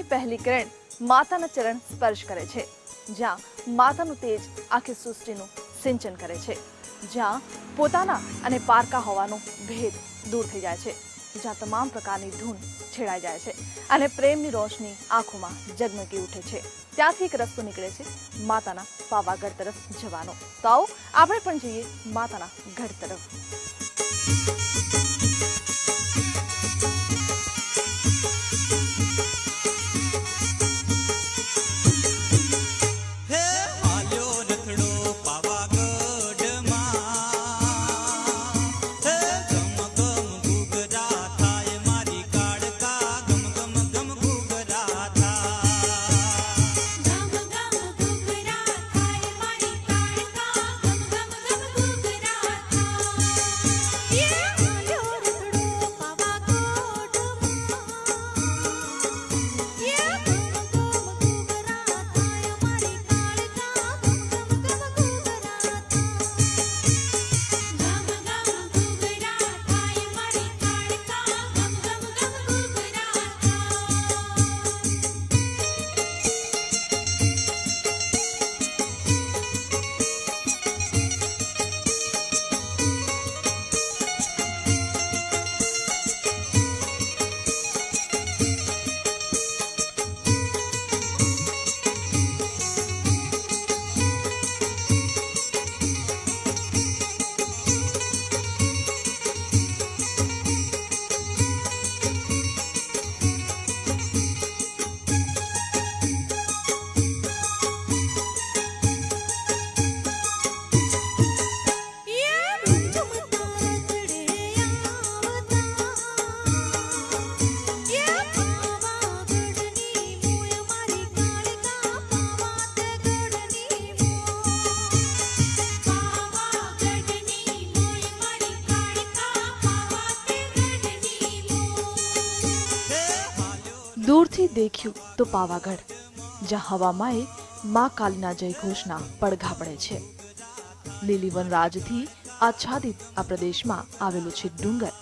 જ્યાં સૂરજની પહેલી કિરણ માતાના ચરણ સ્પર્શ કરે છે, જ્યાં માતાનું તેજ આખી સૃષ્ટિનું સિંચન કરે છે, જ્યાં પોતાના અને પારકા હોવાનો ભેદ દૂર થઈ જાય છે, જ્યાં તમામ પ્રકારની ધૂન છેડાઈ જાય છે અને પ્રેમની રોશની આંખોમાં જગમગી ઉઠે છે. ત્યાંથી એક રસ્તો નીકળે છે માતાના પાવાગઢ તરફ જવાનો. તો આવો, આપણે પણ જઈએ માતાના ગઢ તરફ. દેખ્યું તો પાવાગઢ, જ્યાં હવામાં મા કાલીના જયઘોષના પડઘા પડે છે. લીલી વનરાજથી આચ્છાદિત આ પ્રદેશમાં આવેલું છે ડુંગર,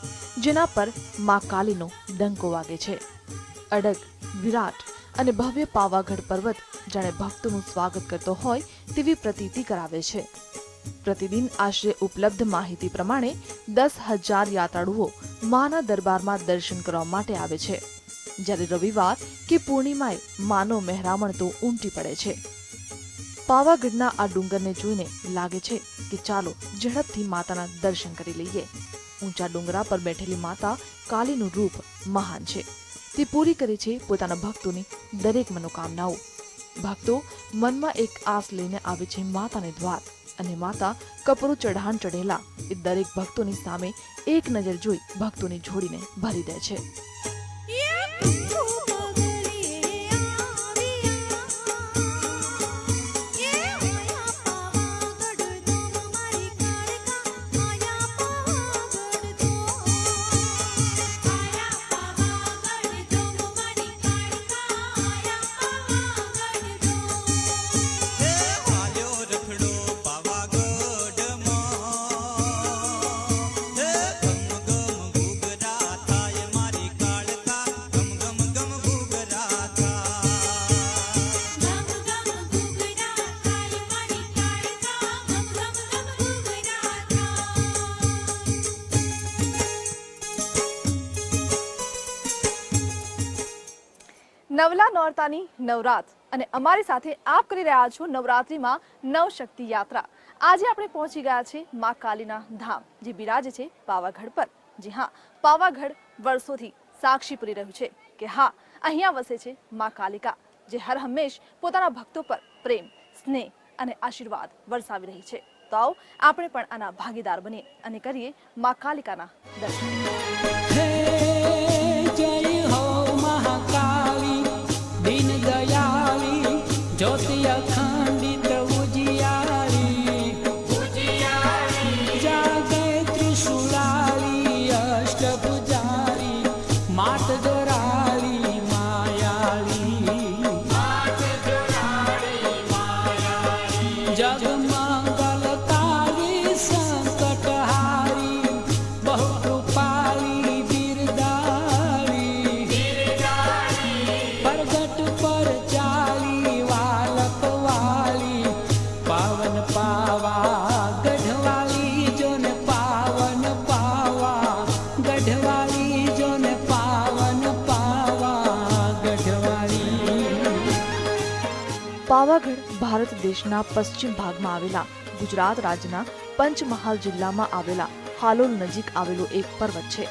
જેના પર મા કાલીનો ડંકો વાગે છે. અડગ, વિરાટ અને ભવ્ય પાવાગઢ પર્વત જાણે ભક્તોનું સ્વાગત કરતો હોય તેવી પ્રતીતિ કરાવે છે. પ્રતિદિન આશરે ઉપલબ્ધ માહિતી પ્રમાણે દસ હજાર યાત્રાળુઓ માના દરબારમાં દર્શન કરવા માટે આવે છે. જ્યારે રવિવાર કે પૂર્ણિમાએ માનો મહેરામણ તો ઉમટી પડે છે. પાવાગઢના આ ડુંગરને જોઈને લાગે છે કે ચાલો ઝડપથી માતાના દર્શન કરી લઈએ. ઊંચા ડુંગરા પર બેઠેલી માતા કાલીનું રૂપ મહાન છે. તે પૂરી કરે છે પોતાના ભક્તોની દરેક મનોકામનાઓ. ભક્તો મનમાં એક આસ લઈને આવે છે માતાને દ્વાર અને માતા કપરું ચઢાણ ચઢેલા એ દરેક ભક્તોની સામે એક નજર જોઈ ભક્તોની જોડીને ભરી દે છે. નવલા નોરતાની નવરાત. અને અમારી સાથે આપ કરી રહ્યા છો નવરાત્રિમાં નવશક્તિ યાત્રા. આજે આપણે પહોંચી ગયા છે મા કાલીના ધામ, જે બિરાજે છે પાવાગઢ પર. જી હા, પાવાગઢ વર્ષોથી સાક્ષી પૂરી રહ્યું છે કે હા, અહીંયા વસે છે મા કાલિકા, જે હર હંમેશ પોતાના ભક્તો પર પ્રેમ, સ્નેહ અને આશીર્વાદ વરસાવી રહી છે. તો આવો, આપણે પણ આના ભાગીદાર બનીએ અને કરીએ મા કાલિકાના દર્શન. See you. ભારત દેશના પશ્ચિમ ભાગમાં આવેલા ગુજરાત રાજ્યના પંચમહાલ જિલ્લામાં આવેલા હાલોલ નજીક આવેલો એક પર્વત છે.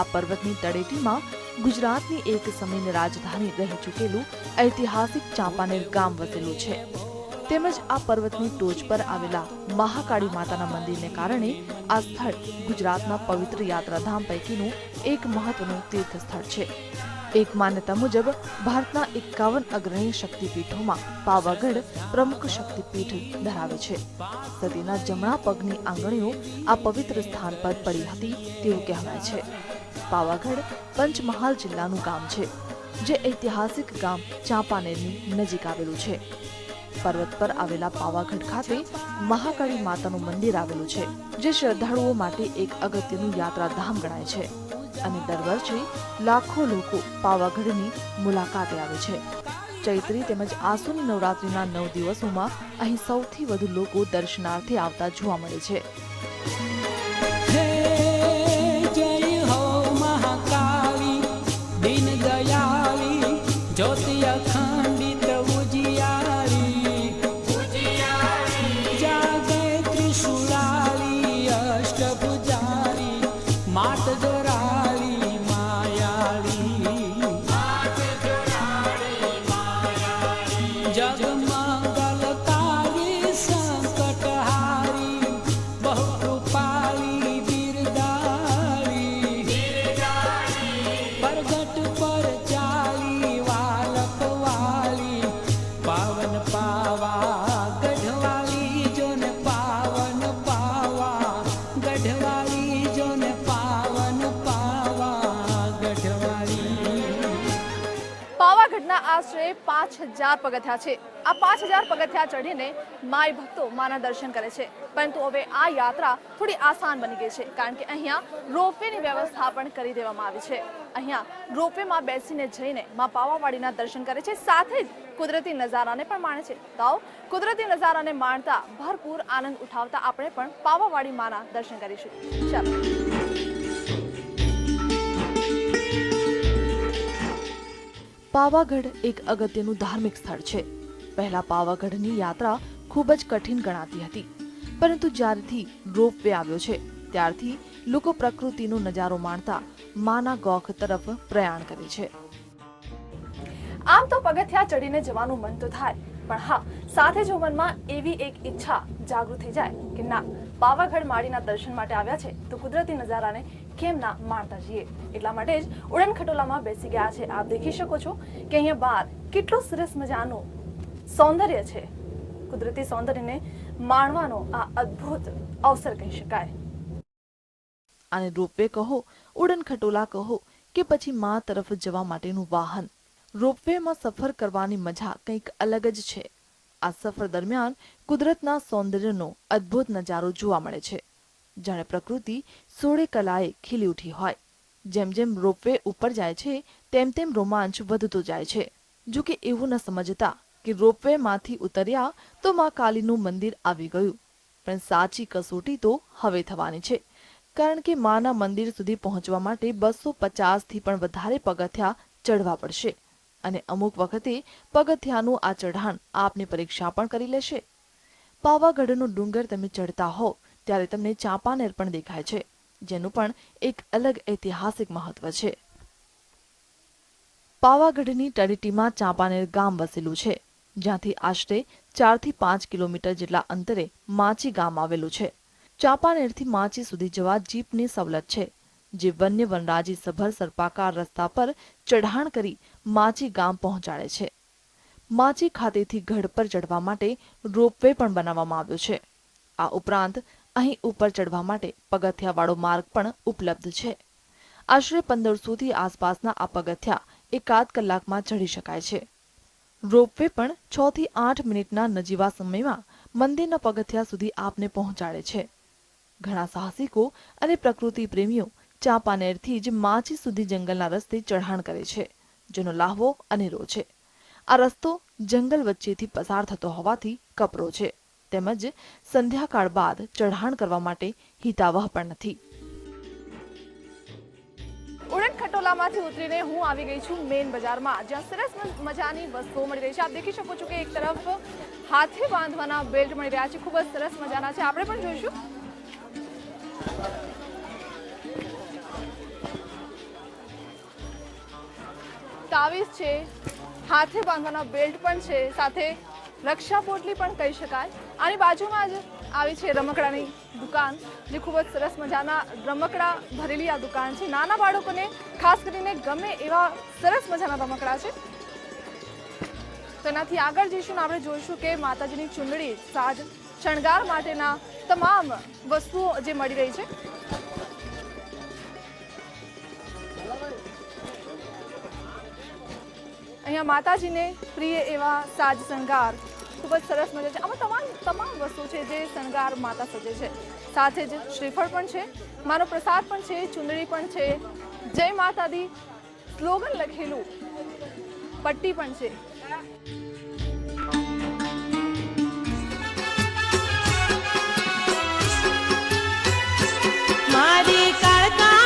આ પર્વતની તળેટીમાં ગુજરાતની એક સમયની રાજધાની રહી ચૂકેલું ઐતિહાસિક ચાંપાનેર ગામ વસેલું છે. તેમજ આ પર્વતની ટોચ પર આવેલા મહાકાળી માતાના મંદિરને કારણે આ સ્થળ ગુજરાતના પવિત્ર યાત્રાધામ પૈકીનું એક મહત્વનું તીર્થ સ્થળ છે. એક માન્યતા મુજબ ભારતના એકાવન અગ્રણી શક્તિપીઠોમાં પાવાગઢ પ્રમુખ શક્તિપીઠ ધરાવે છે. સતીના જમણા પગની આંગળીઓ આ પવિત્ર સ્થાન પર પડી હતી તેવું કહેવાય છે. પાવાગઢ પંચમહાલ જિલ્લાનું ગામ છે, જે ઐતિહાસિક ગામ ચાંપાનેરની નજીક આવેલું છે. પર્વત પર આવેલા પાવાગઢ ખાતે મહાકાળી માતાનું મંદિર આવેલું છે, જે શ્રદ્ધાળુઓ માટે એક અગત્યનું યાત્રાધામ ગણાય છે. અને દર વર્ષે લાખો લોકો પાવાગઢની મુલાકાતે આવે છે. ચૈત્રી તેમજ આસુની નવરાત્રીના નવ દિવસોમાં અહીં સૌથી વધુ લોકો દર્શનાર્થે આવતા જોવા મળે છે. હજાર પગથિયા છે. આ પાંચ હજાર પગથિયા ચઢીને માય ભક્તો માના દર્શન કરે છે. પરંતુ હવે આ યાત્રા થોડી આસાન બની ગઈ છે, કારણ કે અહીંયા રોપવેની વ્યવસ્થા પણ કરી દેવામાં આવી છે. અહીંયા રોપવેમાં બેસીને જઈને મા પાવાવાડીના દર્શન કરે છે, સાથે જ કુદરતી નજારાને પણ માણે છે. તો કુદરતી નજારાને માણતા ભરપૂર આનંદ ઉઠાવતા આપણે પણ પાવાવાડી માના દર્શન કરીશું. ચાલો. પાવાગઢ એક અગત્યનું ધાર્મિક સ્થળ છે. પહેલા પાવાગઢની યાત્રા ખૂબ જ કઠિન ગણાતી હતી, પરંતુ જ્યારથી રોપવે આવ્યો છે, ત્યારથી લોકો પ્રકૃતિનો નજારો માણતા માના ગોખ તરફ પ્રયાણ કરે છે. આમ તો પગથિયા ચડીને જવાનું મન તો થાય, પણ હા, સાથે જો મનમાં એવી એક ઈચ્છા જાગૃત થઈ જાય કે ના પાવાગઢ માળીના દર્શન માટે આવ્યા છે તો કુદરતી નજારાને કેમ ના માણતા જઈએ? એટલા માટે જ ઉડન ખટોલામાં બેસી ગયા છે. આપ દેખી શકો છો કે અહીંયા બહાર કેટલું સરસ મજાનું સૌંદર્ય છે. કુદરતી સૌંદર્યને માણવાનો આ અદ્ભુત અવસર કહી શકાય. અને રોપવે કહો ઉડન ખટોલા કહો કે પછી મા તરફ જવા માટેનું વાહન. રોપવેમાં સફર કરવાની મજા કંઈક અલગ જ છે. આ સફર દરમિયાન કુદરતના સૌંદર્યનો અદ્ભુત નજારો જોવા મળે છે. જાણે પ્રકૃતિ સોળે કલાએ ખીલી ઉઠી હોય. જેમ જેમ રોપવે ઉપર જાય છે, તેમ તેમ રોમાંચ વધતો જાય છે. જો કે એવું ન સમજતા કે રોપવેમાંથી ઉતર્યા તો મા કાલીનું મંદિર આવી ગયું. પણ સાચી કસોટી તો હવે થવાની છે. કારણ કે માના મંદિર સુધી પહોંચવા માટે બસો પચાસથી પણ વધારે પગથિયા ચડવા પડશે. અને અમુક વખતે પગથિયાનું આ ચઢાણ આપની પરીક્ષા પણ કરી લેશે. પાવાગઢનો ડુંગર તમે ચડતા હો, ત્યારે તમને ચાંપાનેર પણ દેખાય છે, જેનું પણ એક અલગ ઐતિહાસિક મહત્વ છે. પાવાગઢની તળેટીમાં ચાંપાનેર ગામ વસેલું છે, જ્યાંથી આશરે ચારથી પાંચ કિલોમીટર જેટલા અંતરે માચી ગામ આવેલું છે. ચાંપાનેરથી માચી સુધી જવા જીપની સવલત છે, જે વન્ય વનરાજી સભર સર્પાકાર રસ્તા પર ચઢાણ કરી માચી ગામ પહોંચાડે છે. માચી ખાતેથી ગઢ પર ચડવા માટે રોપવે પણ બનાવવામાં આવ્યો છે. આ ઉપરાંત અહીં ઉપર ચડવા માટે પગથિયાવાળો માર્ગ પણ ઉપલબ્ધ છે. આશરે પંદરસોથી આસપાસના આ પગથિયા એકાદ કલાકમાં ચઢી શકાય છે. રોપવે પણ છ થી આઠ મિનિટના નજીવા સમયમાં મંદિરના પગથિયા સુધી આપને પહોંચાડે છે. ઘણા સાહસિકો અને પ્રકૃતિ પ્રેમીઓ ચાંપાનેરથી જ માચી સુધી જંગલના રસ્તે ચઢાણ કરે છે. જેનો લાહવો અનેરો છે. આ રસ્તો જંગલ વચ્ચેથી પસાર થતો હોવાથી કપરો છે. તેમજ સંધ્યાકાળ બાદ ચઢાણ કરવા માટે હિતાવહ પણ નથી. ઉડન ખટોલામાંથી ઉતરીને હું આવી ગઈ છું મેઇન બજારમાં, જ્યાં સરસ મજાની વસ્તુઓ મળી રહી છે. આપ દેખી શકો છો કે એક તરફ હાથે બાંધવાના બેલ્ટ મળી રહ્યા છે. ખૂબ જ સરસ મજાના છે. આપણે પણ જોઈશું. તાવીસ છે. હાથે બાંધવાના બેલ્ટ પણ છે. સાથે રક્ષા પોટલી પણ કહી શકાય. આની બાજુમાં જ આવી છે રમકડાની દુકાન, જે ખૂબ જ સરસ મજાના રમકડા ભરેલી આ દુકાન છે. નાના બાળકોને ખાસ કરીને ગમે એવા સરસ મજાના રમકડા છે. તો એનાથી આગળ જઈશું આપણે જોઈશું કે માતાજીની ચૂંદડી, સાજ, શણગાર માટેના તમામ વસ્તુઓ જે મળી રહી છે. અહીંયા માતાજીને પ્રિય એવા સાજ શણગાર ખૂબ જ સરસ મજા છે. આમાં તમામ તમામ વસ્તુ છે જે શણગાર માતા સજે છે. સાથે જ શ્રીફળ પણ છે, માનો પ્રસાદ પણ છે, ચુંદડી પણ છે. જય માતા દી સ્લોગન લખેલું. પટ્ટી પણ છે. મારી કાળકામાનો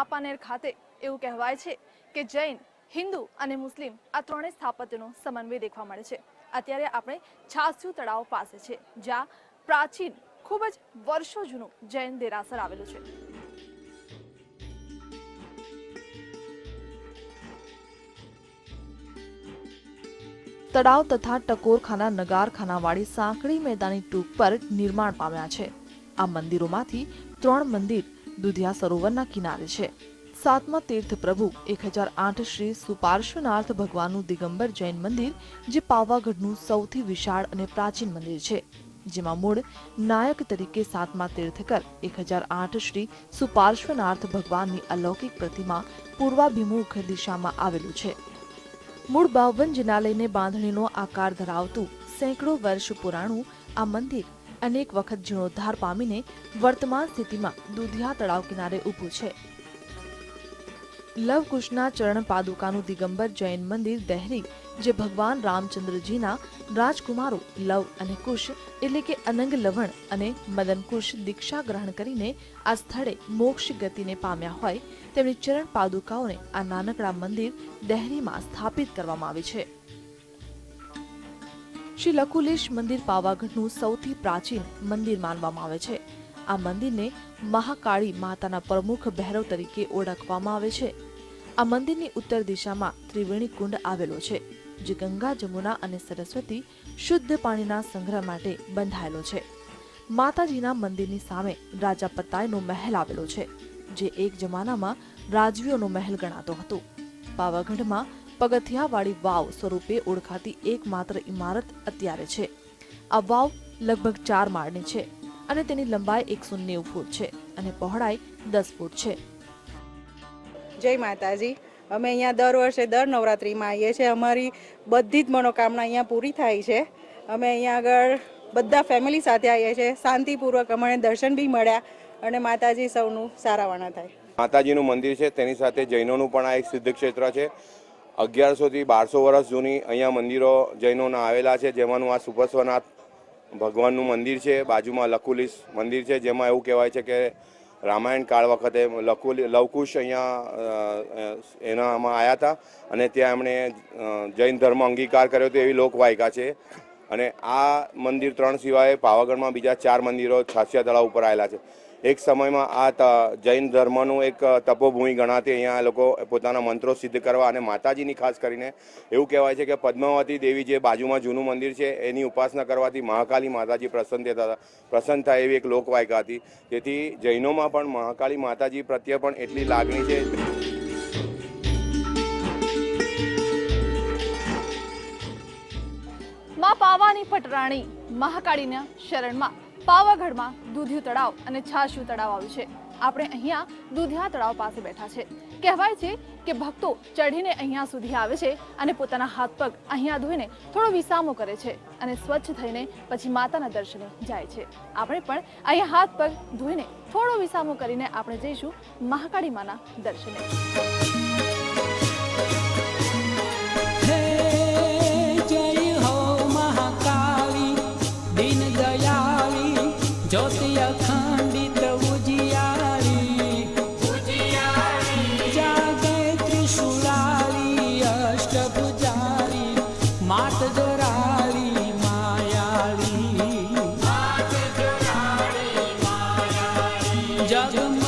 ચાંપાનેર ખાતે એવું કહેવાય છે કે જૈન, હિન્દુ અને મુસ્લિમ આ ત્રણેય સ્થાપત્યનો સમન્વય દેખવા મળે છે. અત્યારે આપણે છાસ્યુ તળાવ પાસે છે, જ્યાં પ્રાચીન, ખૂબ જ વર્ષો જૂનું જૈન દેરાસર આવેલું છે. તળાવ તથા ટકોરખાના નગારખાનાવાળી સાંકડી મેદાની ટૂંક પર નિર્માણ પામ્યા છે. આ મંદિરોમાંથી ત્રણ મંદિર દુધિયા સરોવરના કિનારે છે. સાતમા તીર્થ પ્રભુ એક શ્રી સુપાર્શ્વનાથ ભગવાનનું દિગંબર જૈન મંદિર, જે પાવાગઢનું સૌથી વિશાળ અને પ્રાચીન મંદિર છે. જેમાં મૂળ નાયક તરીકે સાતમા તીર્થકર એક હજાર આઠ શ્રી સુપાર્શ્વનાથ ભગવાનની અલૌકિક પ્રતિમા પૂર્વાભિમુખ દિશામાં આવેલું છે. મૂળ બાવન જિનાલયને બાંધણીનો આકાર ધરાવતું સેંકડો વર્ષ પુરાણું આ મંદિર અનેક વખત જીર્ણોદ્ધાર પામીને વર્તમાન સ્થિતિમાં દુધિયા તળાવ કિનારે ઊભું છે. લવકુશના ચરણ પાદુકાનું દિગંબર જૈન મંદિર દહેરી, જે ભગવાન રામચંદ્રજીના રાજકુમારો લવ અને કુશ, એટલે કે અનંગ લવણ અને મદન કુશ દીક્ષા ગ્રહણ કરીને આ સ્થળે મોક્ષ ગતિને પામ્યા હોય, તેમની ચરણ પાદુકાઓને આ નાનકડા મંદિર દહેરીમાં સ્થાપિત કરવામાં આવી છે. શ્રી લકુલેશ મંદિર પાવાગઢનું સૌથી પ્રાચીન મંદિર માનવામાં આવે છે. આ મંદિરને મહાકાળી માતાના પ્રમુખ ભૈરવ તરીકે ઓળખવામાં આવે છે. આ મંદિરની ઉત્તર દિશામાં ત્રિવેણી કુંડ આવેલો છે, જે ગંગા, જમુના અને સરસ્વતી શુદ્ધ પાણીના સંગ્રહ માટે બંધાયેલો છે. માતાજીના મંદિરની સામે રાજા પતાયનો મહેલ આવેલો છે, જે એક જમાનામાં રાજવીઓનો મહેલ ગણાતો હતો. પાવાગઢમાં પગથિયાવાળી વાવ સ્વરૂપે ઓળખાતી એકમાત્ર ઇમારત અત્યારે છે. આ વાવ લગભગ ચાર માળની છે અને તેની લંબાઈ એકસો નેવું ફૂટ છે અને પહોળાઈ દસ ફૂટ છે. જય માતાજી. અમે અહીંયા દર વર્ષે દર નવરાત્રિમાં આવીએ છીએ. અમારી બધી જ મનોકામના અહીંયા પૂરી થાય છે. અમે અહીંયા આગળ બધા ફેમિલી સાથે આવીએ છીએ. શાંતિપૂર્વક અમને દર્શન બી મળ્યા અને માતાજી સૌનું સારાવાના થાય. માતાજીનું મંદિર છે. તેની સાથે જૈનોનું પણ આ એક સિદ્ધ ક્ષેત્ર છે. અગિયારસોથી બારસો વર્ષ જૂની અહીંયા મંદિરો જૈનોના આવેલા છે, જેમાંનું આ સુપર્શ્વનાથ ભગવાનનું મંદિર છે, બાજુમાં લકુલિસ મંદિર છે, જેમાં એવું કહેવાય છે કે રામાયણ કાળ વખતે લકુલી લવકુશ અહીંયા એનામાં આવ્યા હતા અને ત્યાં એમણે જૈન ધર્મ અંગીકાર કર્યો હતો એવી લોકવાયકા છે. અને આ મંદિર ત્રણ સિવાય પાવાગઢમાં બીજા ચાર મંદિરો છાસિયા તળાવ ઉપર આવેલા છે. એક સમયમાં આ જૈન ધર્મનું એક તપોભૂમિ ગણાતી અહીંયા લોકો પોતાના મંત્રો સિદ્ધ કરવા અને માતાજીની ખાસ કરીને એવું કહેવાય છે કે પદ્માવતી દેવી જે બાજુમાં જૂનું મંદિર છે, એની ઉપાસના કરવાથી મહાકાલી માતાજી પ્રસન્ન થતા પ્રસન્ન થાય એવી એક લોકવાયકા હતી. તેથી જૈનોમાં પણ મહાકાળી માતાજી પ્રત્યે પણ એટલી લાગણી છે. માં પાવાની પટરાણી મહાકાળીના શરણમાં પાવાગઢમાં દૂધિયું તળાવ અને છાશિયું તળાવ આવ્યું છે. આપણે અહીંયા દૂધિયા તળાવ પાસે બેઠા છે. કહેવાય છે કે ભક્તો ચઢીને અહીંયા સુધી આવે છે અને પોતાના હાથ પગ અહીંયા ધોઈને થોડો વિસામો કરે છે અને સ્વચ્છ થઈને પછી માતાના દર્શને જાય છે. આપણે પણ અહીંયા હાથ પગ ધોઈને થોડો વિસામો કરીને આપણે જઈશું મહાકાળી માના દર્શને. জাদু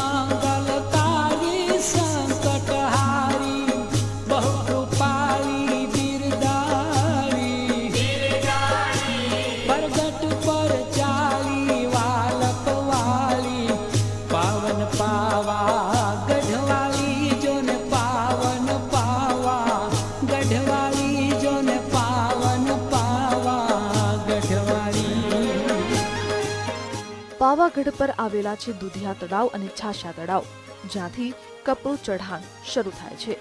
પાવાગઢ પર આવેલા છે દૂધિયા તળાવ અને છાશા તળાવ, જ્યાંથી કપડું ચઢાણ શરૂ થાય છે.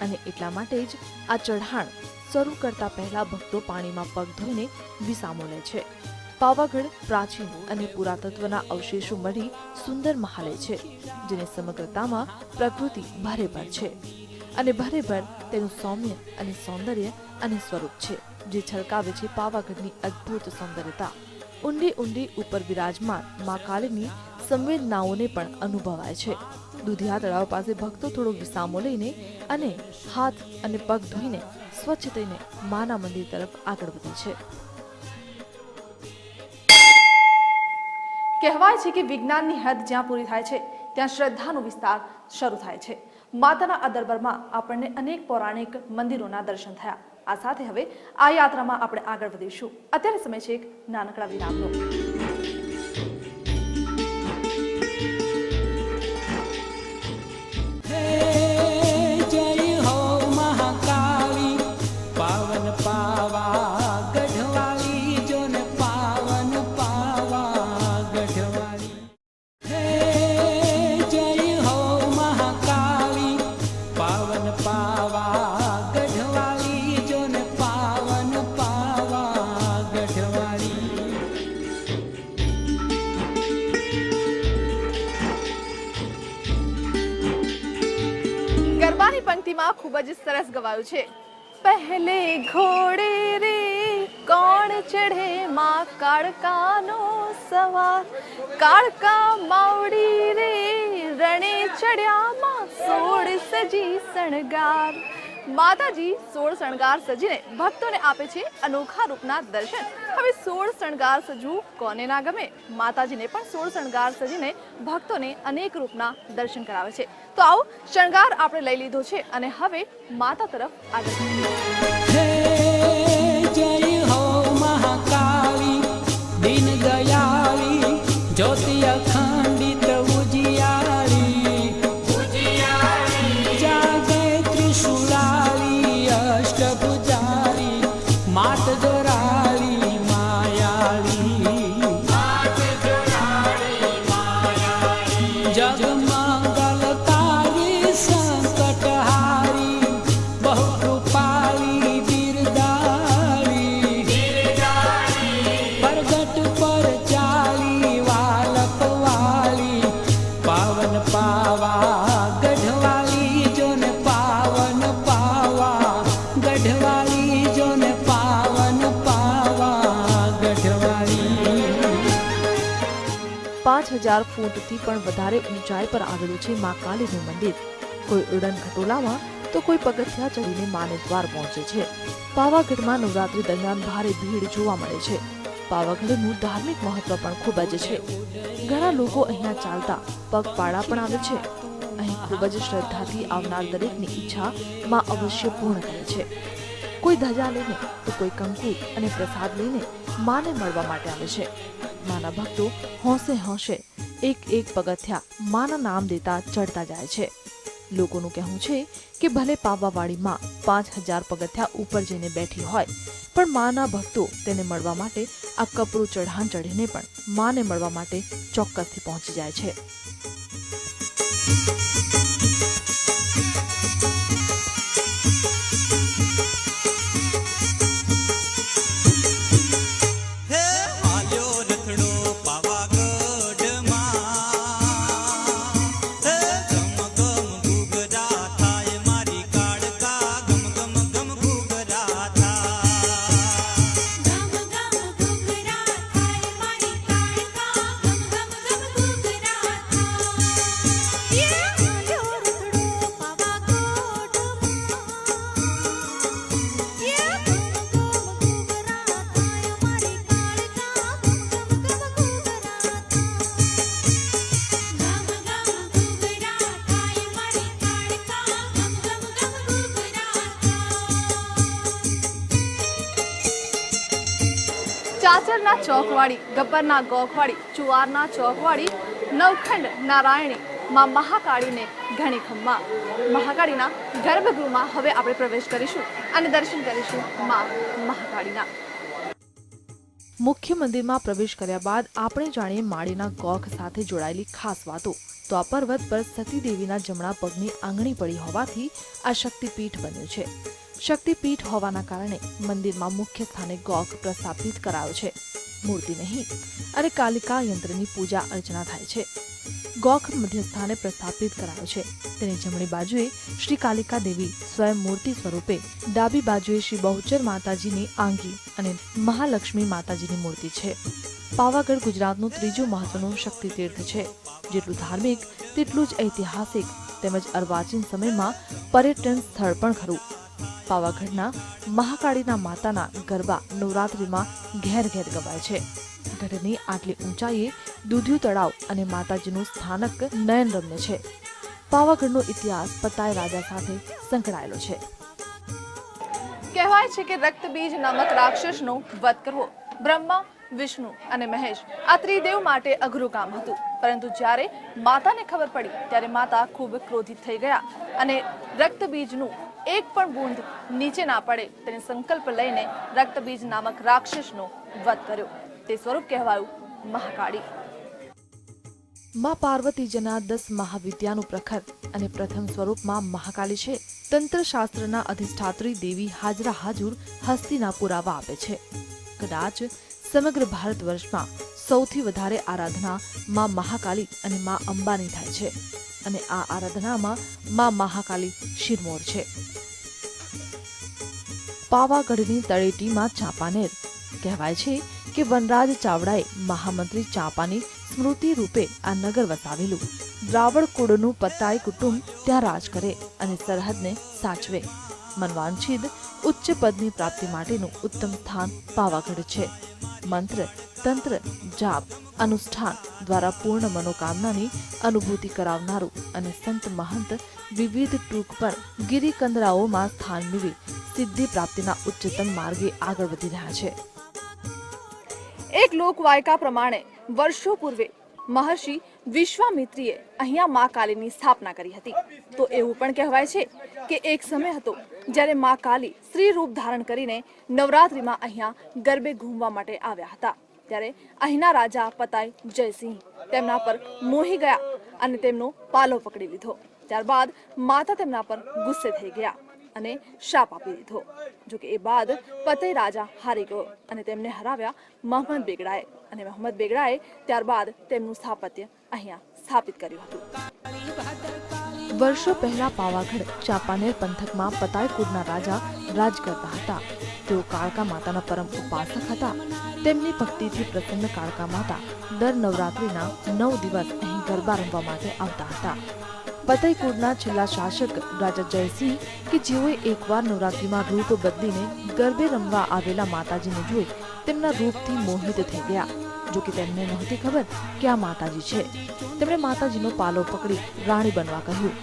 અને એટલા માટે જ આ ચઢાણ શરૂ કરતા પહેલા ભક્તો પાણીમાં પગ ધોઈને વિસામો લે છે. પાવાગઢ પ્રાચીન અને પુરાતત્વના અવશેષો મળી સુંદર મહાલય છે, જેને સમગ્રતામાં પ્રકૃતિ ભરેભર છે. અને ભરેભર તેનું સૌમ્ય અને સૌંદર્ય અને સ્વરૂપ છે, જે છલકાવે છે પાવાગઢની અદ્ભુત સૌંદર્યતા. ઊંડી ઊંડી ઉપર બિરાજમાન મા કાલીની સંવેદનાઓને પણ અનુભવાય છે. દુધિયા તળાવ પાસે ભક્તો થોડો વિસામો લઈને અને હાથ અને પગ ધોઈને સ્વચ્છ થઈને માના મંદિર તરફ આગળ વધે છે. કહેવાય છે કે વિજ્ઞાનની હદ જ્યાં પૂરી થાય છે, ત્યાં શ્રદ્ધાનો વિસ્તાર શરૂ થાય છે. માતાના આ આપણને અનેક પૌરાણિક મંદિરોના દર્શન થયા. આ સાથે હવે આ યાત્રામાં આપણે આગળ વધીશું. અત્યારે સમય છે એક નાનકડા વિરામનો. ગવાયું છે. પહેલે ઘોડે રે કોણ ચઢે માં કાળકાનો સવાર? કાળકા માવડી રે રણે ચડ્યા માં સોળ સજી શણગાર. માતાજી સોળ શણગાર સજીને ભક્તોને આપે છે અનોખા રૂપના દર્શન. હવે સોળ શણગાર સજવું કોને ના ગમે? માતાજીને પણ સોળ શણગાર સજીને ભક્તોને અનેક રૂપના દર્શન કરાવે છે. તો આવો શણગાર આપણે લઈ લીધો છે અને હવે માતા તરફ આગળ હજાર ફૂટથી પણ વધારે ઊંચાઈ પર આવેલું છે મા કાલીનું મંદિર. કોઈ ઉડન ખટોલામાં તો કોઈ પગથિયા ચડીને માને દ્વાર પહોંચે છે. પાવાગઢમાં નવરાત્રી દરમિયાન ભારે ભીડ જોવા મળે છે. પાવાગઢનું ધાર્મિક મહત્વ પણ ખૂબ જ છે. ઘણા લોકો અહીંયા ચાલતા પગપાળા પણ આવે છે. અહીં ખૂબ જ શ્રદ્ધાથી આવનાર દરેકની ઈચ્છા માં અવશ્ય પૂર્ણ કરે છે. કોઈ ધજા લઈને તો કોઈ કંકુ અને પ્રસાદ લઈને માને મળવા માટે આવે છે. માના ભક્તો હોંશે હોંશે એક એક પગથિયા માના નામ દેતા ચડતા જાય છે. લોકોનું કહેવું છે કે ભલે પાવાવાળી માં પાંચ હજાર પગથિયા ઉપર જઈને બેઠી હોય, પણ માના ભક્તો તેને મળવા માટે આ કપરું ચઢાણ ચઢીને પણ માને મળવા માટે ચોક્કસથી પહોંચી જાય છે. ચોકવાળી ગબ્બરના ગોખવાડી ચુવારના ચોકવાડી નવખંડ નારાયણી, માં મહાકાળીને ઘણી ખમ્મા. મહાકાળીના ગર્ભગૃહમાં હવે આપણે પ્રવેશ કરીશું અને દર્શન કરીશું માં મહાકાળીના. મુખ્ય મંદિરમાં પ્રવેશ કર્યા બાદ આપણે જાણીએ માળીના ગોખ સાથે જોડાયેલી ખાસ વાતો. તો આ પર્વત પર સતીદેવીના જમણા પગની આંગણી પડી હોવાથી આ શક્તિપીઠ બન્યું છે. શક્તિપીઠ હોવાના કારણે મંદિરમાં મુખ્ય સ્થાને ગોખ પ્રસ્થાપિત કરાયો છે. મૂર્તિ નહીં. અને કાલિકા યંત્રની પૂજા અર્ચના થાય છે. ગોખ મધ્યસ્થાને પ્રસ્થાપિત કરાયો છે. તેની જમણી બાજુએ શ્રી કાલિકા દેવી સ્વયં મૂર્તિ સ્વરૂપે ડાબી બાજુએ શ્રી બહુચર માતાજીની આંગી અને મહાલક્ષ્મી માતાજીની મૂર્તિ છે. પાવાગઢ ગુજરાતનું ત્રીજું મહત્વનું શક્તિતીર્થ છે. જેટલું ધાર્મિક, તેટલું જ ઐતિહાસિક તેમજ અર્વાચીન સમયમાં પર્યટન સ્થળ પણ ખરું. પાવાગઢના મહાકાળીના માતાના ગરબા નવરાત્રિમાં ઘેર ઘેર ગવાય છે. ગઢની આટલી ઊંચાઈએ દૂધિયું તળાવ અને માતાજીનું સ્થાનક નયનરમ્ય છે. પાવાગઢનો ઇતિહાસ પતાય રાજા સાથે સંકળાયેલો છે. કહેવાય છે કે રક્તબીજ નામક રાક્ષસનો વધ કરવો, બ્રહ્મા, વિષ્ણુ અને મહેશ આ ત્રિદેવ માટે અઘરું કામ હતું. પરંતુ જ્યારે માતાને ખબર પડી, ત્યારે માતા ખૂબ ક્રોધિત થઈ ગયા અને રક્તબીજનું એક પણ બૂંદ નીચે ના પડે તેને સંકલ્પ લઈને રક્તબીજ નામક રાક્ષસનો વધ કર્યો. તે સ્વરૂપ કહેવાયું મહાકાળી. માં પાર્વતીજના દસ મહાવિદ્યાનું પ્રખર અને પ્રથમ સ્વરૂપમાં મહાકાલી છે. તંત્રશાસ્ત્રના અધિષ્ઠાત્રી દેવી હાજરા હાજુર હસ્તીના પુરાવા આપે છે. કદાચ સમગ્ર ભારત વર્ષમાં સૌથી વધારે આરાધના માં મહાકાલી અને માં અંબાની થાય છે. અને આ આરાધનામાં મા મહાકાલી શિરમોર છે. પાવાગઢની તળેટીમાં ચાંપાનેર. કહેવાય છે કે વનરાજ ચાવડાએ મહામંત્રી ચાંપાની સ્મૃતિ રૂપે આ નગર વસાવેલું. દ્રાવણ કુળનું પતાઈ કુટુંબ ત્યાં રાજ કરે અને સરહદને સાચવે. મનવાંછિત ઉચ્ચ પદની પ્રાપ્તિ માટેનું ઉત્તમ સ્થાન પાવાગઢ છે. મંત્ર તંત્ર જાપ અનુષ્ઠાન દ્વારા પૂર્ણ મનોકામનાની અનુભૂતિ કરાવનારું અને સંત મહંત વિવિધ ટૂંક પર ગિરિકંદરાઓમાં સ્થાન મેળવી સિદ્ધિ પ્રાપ્તિના ઉચ્ચતમ માર્ગે આગળ વધી રહ્યા છે. એક લોકવાયકા પ્રમાણે વર્ષો પૂર્વે મહર્ષિ વિશ્વામિત્રીએ અહીંયા મા કાલીની સ્થાપના કરી હતી. તો એવું પણ કહેવાય છે કે એક સમય હતો જ્યારે મા કાલી સ્ત્રી રૂપ ધારણ કરીને નવરાત્રિમાં અહીંયા ગરબે ઘૂમવા માટે આવ્યા હતા. ત્યારે અહીંના રાજા પતાઈ જયસિંહ તેમના પર મોહી ગયા અને તેમનો પાલો પકડી લીધો. ત્યારબાદ માતા તેમના પર ગુસ્સે થઈ ગયા અને શાપ આપી દીધો. જોકે એ બાદ ફતેહ રાજા હારી ગયો અને તેમને હરાવ્યા મોહમ્મદ બેગડાએ અને મોહમ્મદ બેગડાએ ત્યારબાદ તેમનું સ્થાપત્ય અહીંયા સ્થાપિત કર્યું હતું. વર્ષો પહેલા પાવાગઢ, ચાંપાનેર પંથકમાં પતાઈ પતાયકુળના રાજા રાજ કરતા હતા. તેઓ કાળકા માતાના પરમ ઉપાસક હતા. તેમની ભક્તિથી પ્રસન્ન કાળકા માતા દર નવરાત્રિના નવ દિવસ અહીં ગરબા રમવા માટે આવતા હતા. ફતેહપુરના છેલ્લા શાસક રાજા જયસિંહ કે જેઓએ એકવાર નવરાત્રિમાં રૂપ બદલીને ગરબે રમવા આવેલા માતાજીને જોઈ તેમના રૂપથી મોહિત થઈ ગયા. જો કે તેમને નહોતી ખબર કે આ માતાજી છે. તેમણે માતાજીનો પાલો પકડી રાણી બનવા કહ્યું.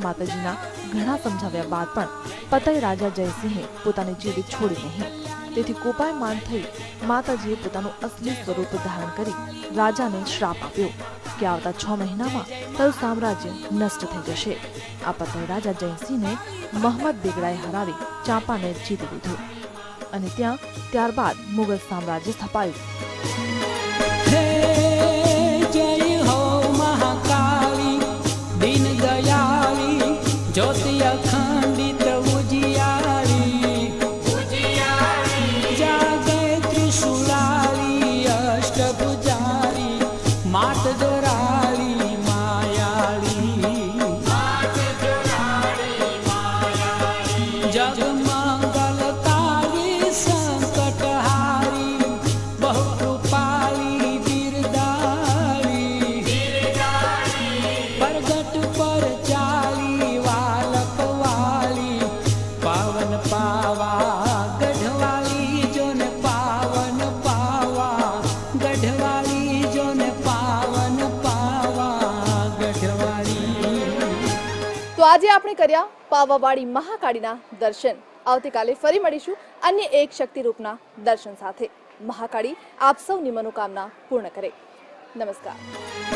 માતાજીના ઘણા સમજાવ્યા બાદ પણ પતઈ રાજા જયસિંહે પોતાની જીદ છોડી નહીં. તેથી કોપાયમાન થઈ માતાજીએ પોતાનું અસલી સ્વરૂપ ધારણ કરી રાજાને શ્રાપ આપ્યો કે આવતા છ મહિનામાં તલ સામ્રાજ્ય નષ્ટ થઈ જશે. આ પતઈ રાજા જયસિંહને મહમદ બેગડાએ હરાવી ચાંપાને જીતી લીધું. અને ત્યાં, ત્યારબાદ મુગલ સામ્રાજ્ય સ્થપાયું. આજે આપણે કર્યા પાવાવાળી મહાકાળીના દર્શન. આવતીકાલે ફરી મળીશું અન્ય એક શક્તિરૂપના દર્શન સાથે. મહાકાળી, આપ સૌની મનોકામના પૂર્ણ કરે. નમસ્કાર.